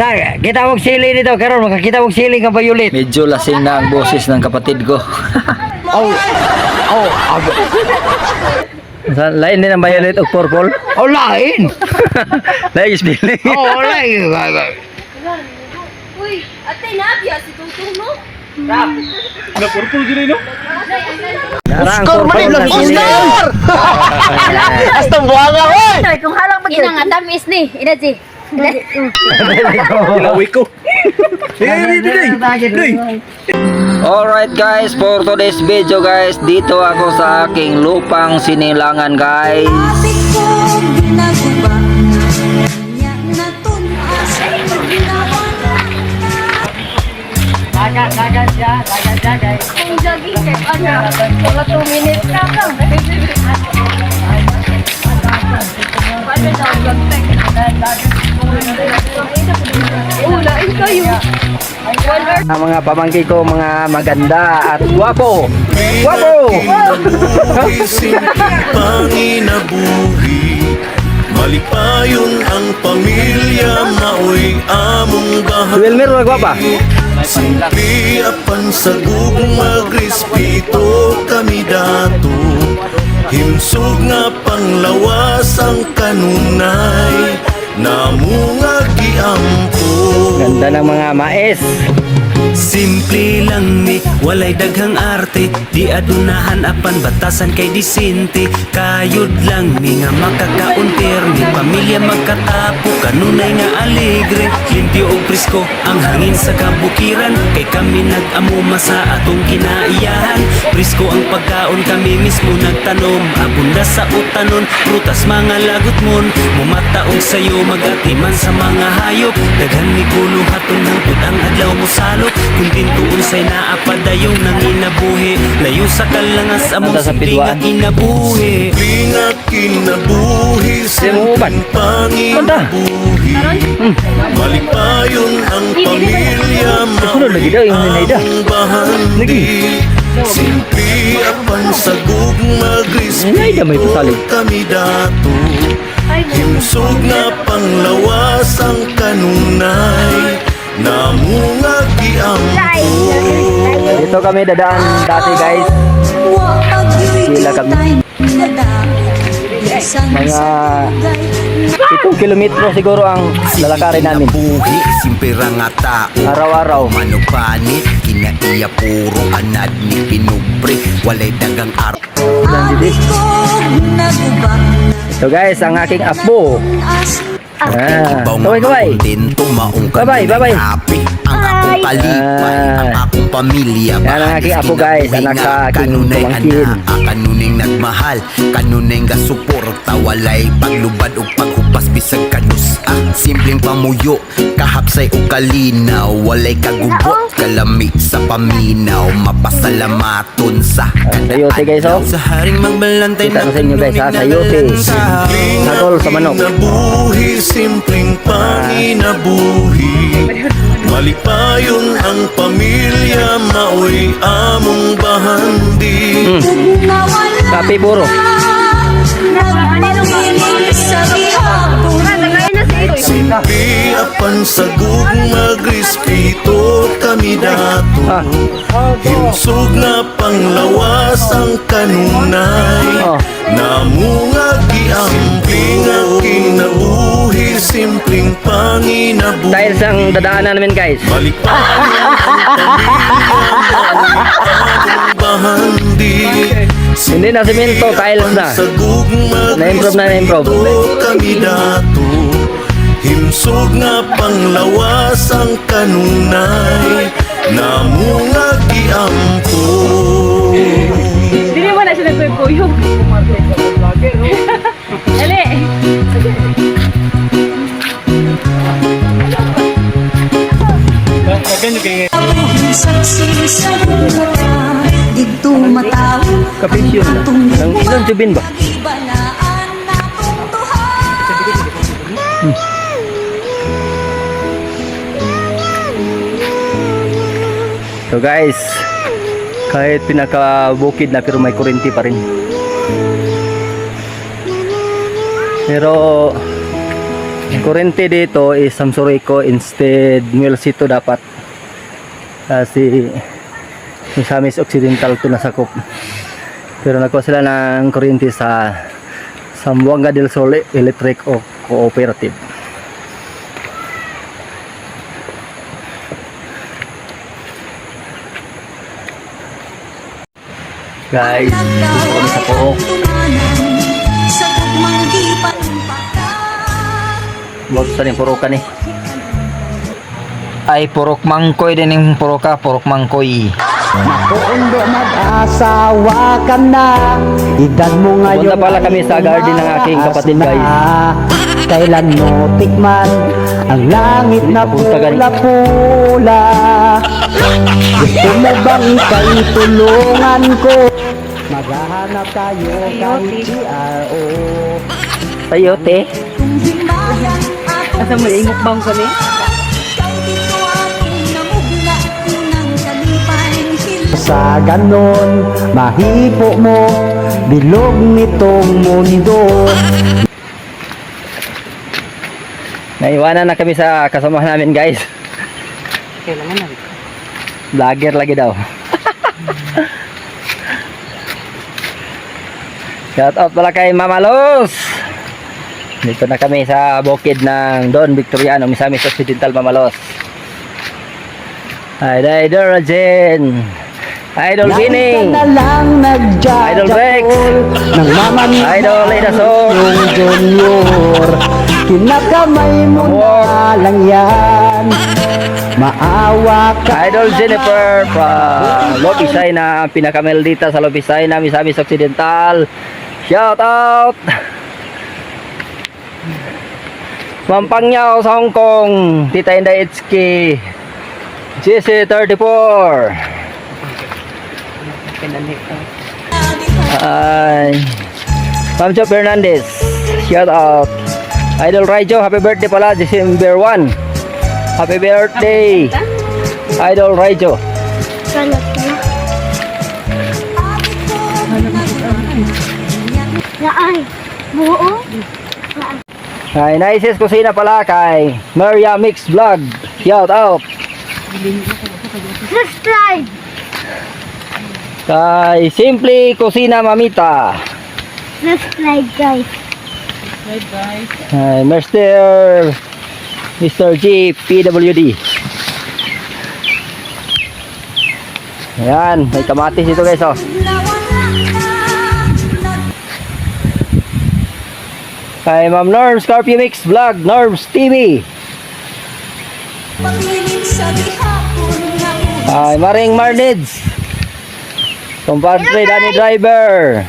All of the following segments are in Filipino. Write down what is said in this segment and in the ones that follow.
Na, kita mong sili dito karon makakita mong sili ka violet. Medyo lasing na ang boses ng kapatid ko. Oh. Oh, ag- Sa- Lain din ang violet o purple. oh lain. Lain is feeling. Oh, lain. Uy, ate nabiya si Tutong no? Narang purple na sili. Hasta buwanga oy. Kung halang tamis ni, ina ji. Alright guys, for today's video guys, dito ako sa aking lupang sinilangan guys. Ko ginagubang Kanya na tunas Ginawa Ang jogging kay ano, mga 2 minutes ka lang. Paano daw mag-tek? Ulain kayo. Ang mga pamangkin ko, mga maganda at guwapo. Guwapo! Panginabuhi Malipayon ang pamilya Maoy among bahay Wilmer, wag guwapa. Simpi apan sa gugma Krispito kami dato Himsog nga panglawas ang kanunay Namunga giampo Ganda ng mga mais. Simple lang ni, walay daghang arte. Di adunahan apan batasan kay disinte Kayod lang ni nga makakauntir Ni pamilya magkatapo, kanunay nga alegre Limpyo og presko, ang hangin sa kabukiran. Kay kami nag-amuma sa atong kinaiyahan. Presko ang pagkaon, kami mismo nagtanom. Abunda sa utanon, prutas mga lagot mon. Mumataog sayo, magatiman sa mga hayop. Daghan ni kulo hatong hangtod ang adlaw mo salot Kung tintuon say naapadayong nang inabuhi. Layo sa kalangas among sa simpi nga pidwaan. inabuhi. Linga kinabuhi uban? Simpleng panginabuhi Malipayon ang pamilya. Among bahandi Simpi apan sa may pasalig. kami dato. Himsog nga panglawas ang kanunay Namunga giampo Dito kami dadaan dati guys. Sila kami. Mga itong kilometro siguro ang lalakarin namin. Buhi, simpira nga tao Araw-araw. Manupanit, kinaiya puro anad ni pinubre Walay dagang araw Ito guys, ang aking apo. Ah, kaway kaway. Bye-bye. Happy ang akong kalipay, Ah. ang akong pamilya. Yan ang aking apo, guys. Anak sa aking kanunay pamangkin. kanuning nagmahal, kanunay nga suporta, walay paglubad o paghupas bisag kanus. Ah, simpleng pamuyo, kahapsay o kalinaw, walay kagubot, kalami sa paminaw, mapasalamaton sa Ah, sayote, guys, oh. Sa haring magbalantay Kita ko sa inyo, guys, ha, sayote. Hatol sa manok. Nabuhi, simpleng panginabuhi Malipayon ang pamilya Maoy among bahandi Hmm. Kape puro. Nagpapili sa gugma Krispito kami dato Ah. Himsog nga panglawas ang kanunay Oh. Namunga giampi nga kinabuhi Simpleng panginabuhi Dahil sa dadaanan namin guys. Malipayon ang bahandi Hindi na simento, tiles na. Na-improve na na-improve. Himsog nga panglawas ang kanunay Namunga giampo Dili mo na siya nagkuyog. Dali. Saksi sa mata Dito mataw Kapisyon na. Nang ilan subin ba? So guys, kahit pinaka-bukid na pero may kurente pa rin. Pero kurente dito is Samsurico instead Muelsito dapat. Kasi Misamis Occidental to nasakop. Pero nakuha sila ng kuryente sa Sambuanga del Sol Electric o Cooperative. Guys, kami sa Purok. Sa Huwag sa rin Purokan eh. Ay, purok mangkoy din yung puroka, purok mangkoy. Kung di mag-asawa ka na Edad mo ngayon Pupunta pala kami sa garden ng aking kapatid, na. guys. Kailan mo tikman Ang langit na pula-pula Gusto mo bang ikay tulungan ko Maghahanap tayo Sayote. Kung himbayan ako Asa mo imok bang kami? Sa ganon, mahipo mo Bilog nitong mundo Naiwanan na kami sa kasamahan namin guys. Kailangan na. Vlogger lagi daw. Shout out pala kay Mama Luz. Dito na kami sa bukid ng Don Victoriano, Misamis Occidental Mama Luz. Hi, Idol Rajen. Idol Bining. na lang Idol Rex. Nang mamamit Idol Edasor. yung junior Kinakamay mo na lang yan Maawa ka Idol Jennifer from Lobisay na pinakameldita sa Lobisay na Misamis Occidental. Shout out! Mampangyaw sa Hong Kong, Tita Inday Itski, GC34. Ay, Ma'am Jo Fernandez, shout out. Idol Raijo, happy birthday pala, December 1. Happy birthday, Idol Raijo. Kalat na. Na ay. Buo. Ay, Naisis Kusina pala kay Maria Mix Vlog. Shout out. Subscribe. Kay Simply Kusina Mamita. Subscribe guys. Ay, Mr. Mr. G PWD. Ayan, may kamatis dito guys oh. Kay Ma'am Norms Scorpio Mix Vlog, Norms TV. Ay, Maring Marnids. Compadre Danny Driver.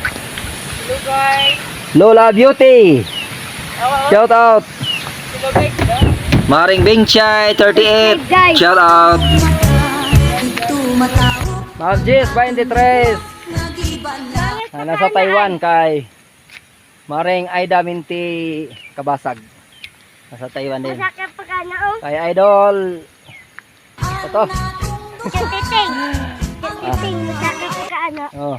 Lola Beauty. Shout out. Maring Bingchay, 38. Shout out. Jess, 23. Nagibala Ah, nasa Taiwan kay Maring Aida Minti Kabasag. Nasa Taiwan din. Na. Kay Idol. Ito. Ano. Oh.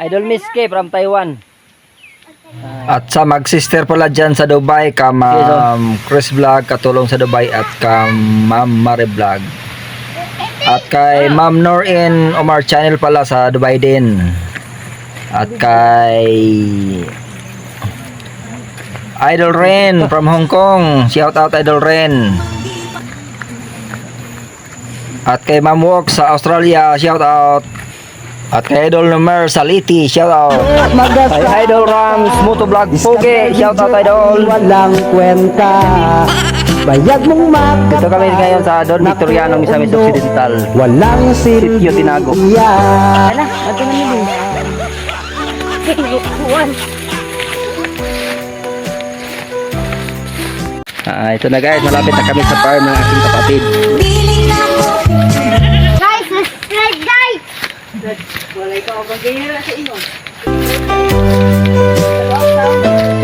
Idol Miss K from Taiwan. At sa mag-sister pala dyan sa Dubai, ka Ma'am Chris Vlog, katulong sa Dubai, at ka Ma'am Mare Vlog. At kay Ma'am Norin Omar Channel pala sa Dubai din. At kay Idol Ren from Hong Kong. Shout out Idol Ren. At kay Ma'am Wok sa Australia, shout out. At kay Idol Numer sa Liti, shout out. Kay Idol Rams Motovlog Pugi. Shout out Idol. Walang kwenta Bayag mong makat Dito kami ngayon sa Don Victoriano, Misamis Occidental. Walang Sitio Tinago. silbiya Naikuan. Ah, ito na guys, malapit na kami sa farm ng aking kapatid.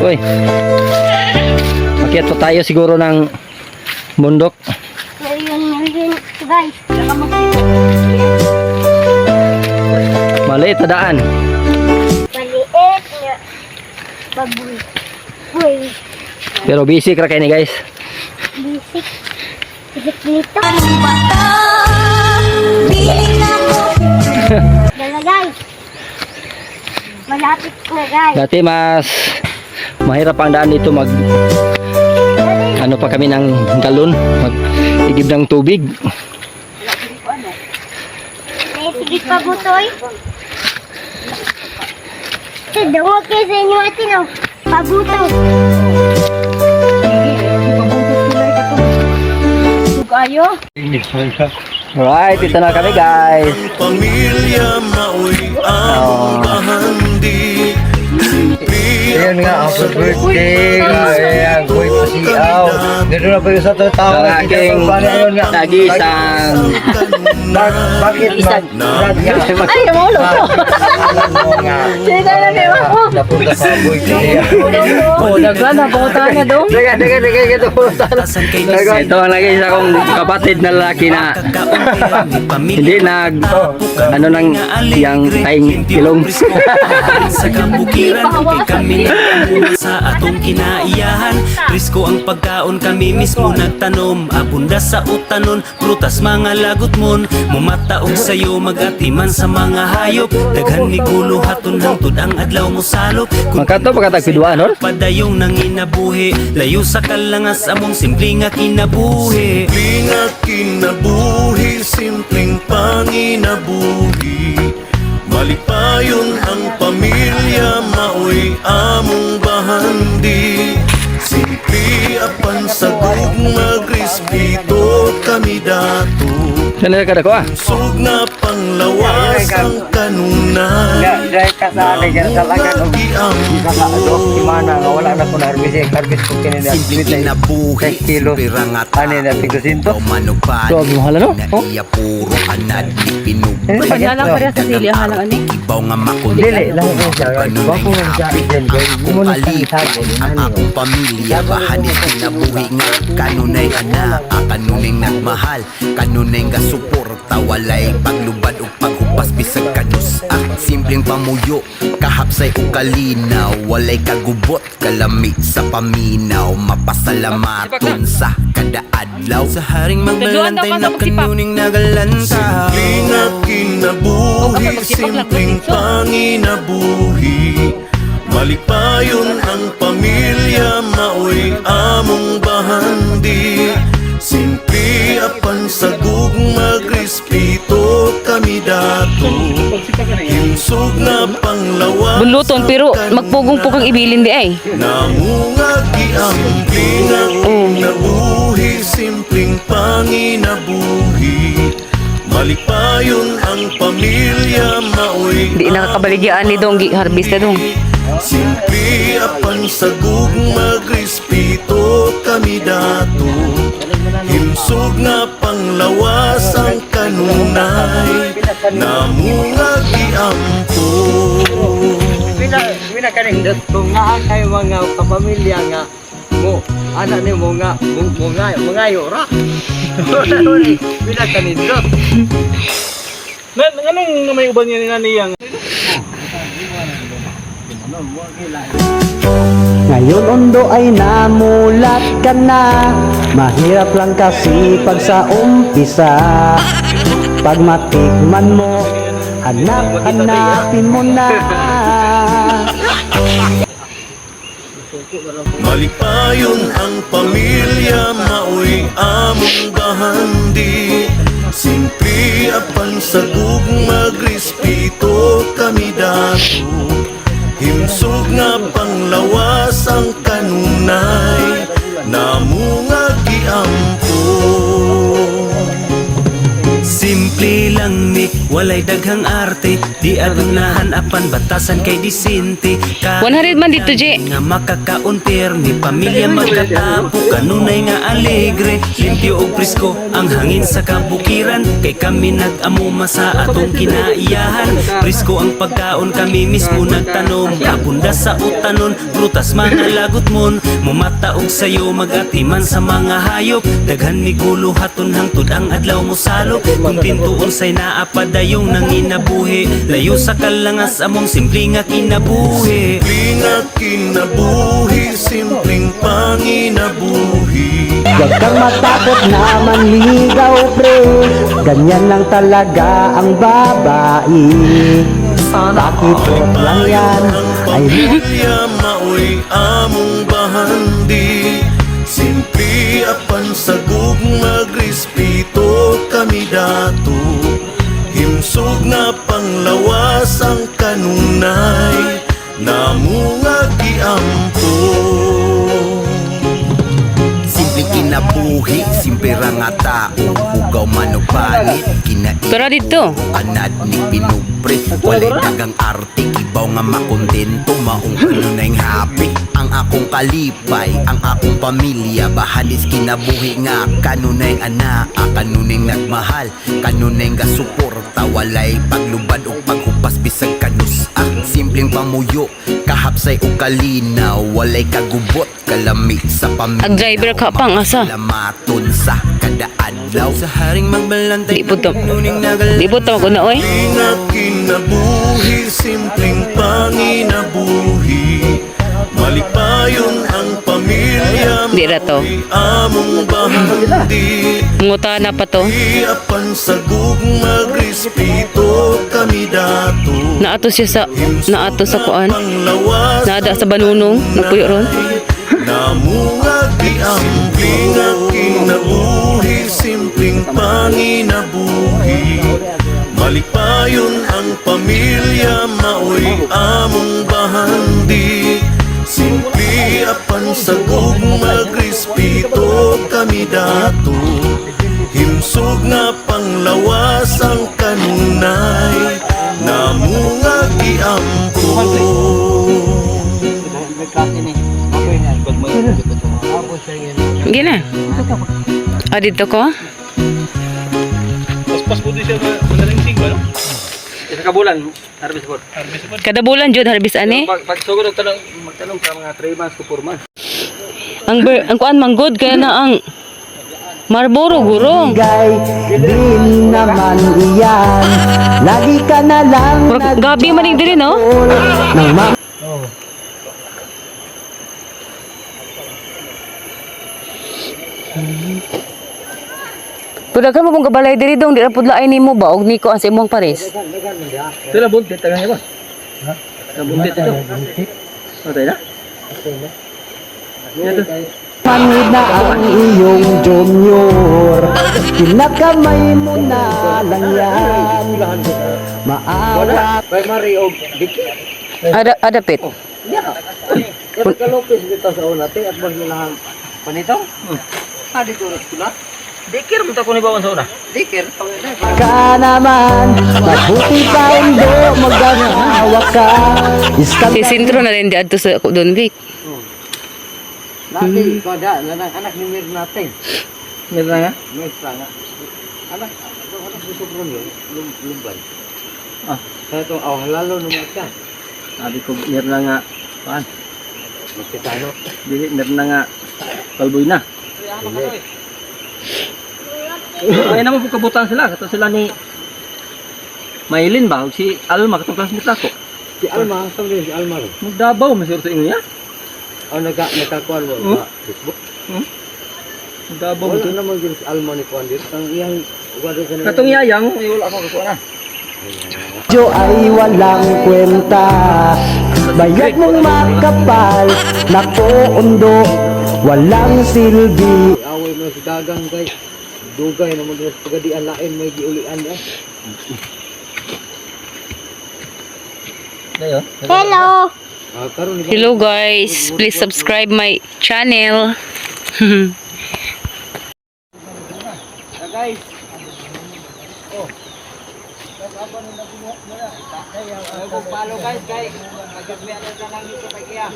Uy. Makiat pa tayo siguro ng bundok. Maliit na daan. Maliit na baboy. Boy. Pero busy kra kay ni guys. Bisik. Bisik dito. Anong bata? Guys. Malapit na guys. Dati mas mahirap ang daan dito mag ano pa kami ng galon, mag igib ng tubig. May sige pa butoy. Tudungog kayo sa inyo atin oh. Pabuto. Tugayo. Alright, ito na kami guys. Ang pamilya mao'y among bahandi Ayan nga, ang birthday ayan, kuy pasiaw. Dito na pa yung sa tao. Ang aking Ayun Bak- Bakit ma? Brad nga. Ay, namulo ko. nga. Sino na niyo ako? Napunta sa birthday. Oh, naglan na bota na dong. Teka, teka, teka, ito. Batasan kay Ito ang naging isa kong kapatid na lalaki na hindi nag ano nang yang taing ilong. sa kabukiran kay kami sa atong kinaiyahan. Risko ang pagkaon kami mismo nagtanom. Abunda sa utanon, prutas mga lagot mon. Mumataog sayo magatiman sa mga hayop. Daghan ni gulo haton hangtod ang adlaw mo salop. Kung Magkanto pagkatag no? padayong nanginabuhi. Layo sa kalangas among simple nga kinabuhi. Simpleng nga kinabuhi, simpleng panginabuhi Malipayon ang pamilya, mao'y among bahandi. Simple apan sa gugma, respeto kami dato Ano ka dako ah? Sug na panglawas ang kanunay Dahil ka sa. Nagiampo Saka ano, imana nga wala na ko na harvest. eh. Harvest ko kinina. Kinabuhi, 10 kilos. pirangat Ano na, pigosinto? Manupad, So, mahal ano? na Oh. iya puro anad, Eh, ipinubay Paglalang pa rin sa sili, halang ani. Ibaw nga Dili, makulit lahat ko siya. Ba ko nang siya na sa Kalipay ang akong pamilya Bahanis kinabuhi nga Kanunay anak ah, Kanunay nagmahal. Kanunay nga suporta Walay paglubad o paghupas Bisag kanus. Ah, Simpleng pamuyo Kahapsay o kalinaw Walay kagubot Kalami sa paminaw. Mapasalamaton sa kada adlaw. Sa haring magbalantay na kanuning nagalanta. Simpleng nga kinabuhi, simpleng panginabuhi. Malipayon ang pamilya, mao'y among respeto kami dato Himsog na panglawas Buluton pero magpugong po kang ibilin di ay. Namungagi ang pinang nabuhi, simpleng panginabuhi. Malipayon ang pamilya, mao'y Di nakakabaligyan ni dong gi harvest na dong. Simple apan sa gugma, respeto kami dato Himsog na panglawas ang kanunay Namungagi ampo Wina, wina ka rin kung nga kayo mga kapamilya nga mo, anak ni mo nga, mo, mo nga, yora. Wina ka rin dot. Ngayon undo ay namulat ka na. Mahirap lang kasi pag sa umpisa. Pag matikman mo Hanap-hanapin mo na. Malipayon ang pamilya, mao'y among bahandi Simple apan sa gugma, panglawas ang kanunay walay daghang arte Di adunahan apan batasan kay disinte 100 man dito, G. Nga makakauntir ni pamilya magkatapo Kanunay nga alegre, limpyo o presko Ang hangin sa kabukiran Kay kami nag-amuma sa atong kinaiyahan. Presko ang pagkaon kami mismo nagtanom Abunda sa utanon, prutas mga lagot mon. Mumataog sayo magatiman sa mga hayop. Daghan ni gulo haton hangtod ang adlaw mo salop. Kung tintuon say naapan padayong nang inabuhi Layo sa kalangas among simple nga kinabuhi. Simpleng nga kinabuhi Simpleng panginabuhi. Huwag kang matakot na manligaw pre. Ganyan lang talaga ang babae. Bakit lang yan? ay pamilya maoy among bahandi. Simple apan sagug magrespeto kami dato Himsog na panglawas ang kanunay. Namunga kinabuhi, simple ra nga tao Ugaw man o palit, kinain Pero dito. Anad ni pinupre Walay dagang arte Kibaw nga makontento Maong kanunay happy Ang akong kalipay Ang akong pamilya Bahalis kinabuhi nga Kanunay ana Kanunay nagmahal Kanunay nga suporta Walay paglubad o paghupas Bisag kanus ah Simpleng pamuyo Kahapsay o kalinaw Walay kagubot Kalami sa pamilya Ag driver ka pang asa. Lamaton sa kada adlaw Sa haring magbalantay Di po to. Di po ko na oy. Simpleng panginabuhi Malipayon ang pamilya Di ra to. Among bahandi Ngutana pa to. Di apan sagug magrespeto kami dato Naato siya sa naato sa kuan. Nada sa banunong, nagpuyo ron. Namunga simpleng nga kinabuhi Simpleng panginabuhi Malipayon ang pamilya Maoy among bahandi Simple apan sagog magrespeto kami dato Himsog nga panglawas ang kanunay Namunga giampo Gina. Ah, dito ko? Isa ka bulan, harvest po. Kada bulan jud harvest ani. Pag, pag sugod og tanong, magtanong ka mga 3 months to 4 months. Ang ber, ang kuan manggod kaya na ang Marlboro guro. Bigay din naman iyan Lagi ka na lang Murag gabi man ning diri no. nagtutol ng mga Pud ka mo kung kabalay diri dong di ra pud laay nimo ba og niko ang sa imong pares. Ito na buntit, tagang iba. Ha? Ang buntit ito. Patay na? Ito. Manid na ang iyong junior Kinakamay mo na lang yan Maawa Kay Mari og diki. Ada ada pit. Pero kalopis dito sa una, te at mas nilahang panito. Ah, dito na sila. Dikir mo ta ko ni sa una. Dikir. ka naman Mabuti pa hindi magagawa ka Iskal Si Sintro na rin di adto sa Don Vic. Nati, kada, anak anak ni Mir natin. Na nga. Mir nga. Anak, anak si Sobron yun, lum, lumbay. Ah. Kaya itong aw halalo naman ka. Sabi ko, meron na nga. Paan? Magkitano. Dili, meron na nga. Kalboy na. Hindi. Ay naman po kabutan sila. Kato sila ni Maylin ba? Si Alma, katong classmate ako. Si Alma, saan rin si Alma rin? Magdabaw, masiro sa inyo niya. O nagka, nagkakuan mo Hmm? sa Facebook? Magdabaw mo Wala to. naman din si Alma ni Kuan dito. Ang iyang. Katong yayang, ay wala ako kakuha na. Jo ay walang kwenta Bayad mong makapal Napoondo Walang silbi Away mo si Dagang kay Dugay naman din sa pagadian lain may giulian eh. Dayo. Hello. Ah, Hello guys, please subscribe my channel. guys. Oh. Palo guys, guys. Magagmian na lang dito kay Kia.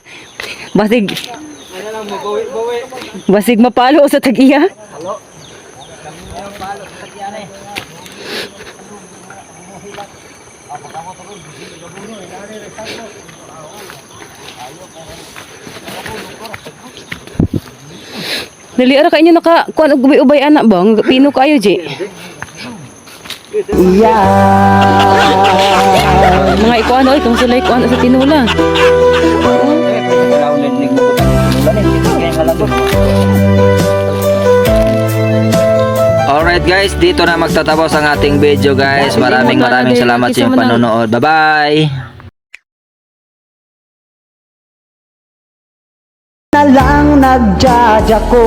Basig Ano lang mo bawi bawi. basig mapalo sa tag-iya. Dali ara kayo naka kuan og ubay-ubay anak ba? Pino kayo, Ji. Iyan Mga ikuan oy, kung sila ikuan sa tinula. Alright guys, dito na magtatapos ang ating video guys. Maraming maraming salamat sa inyong panonood. Bye-bye! na lang nagjaja ko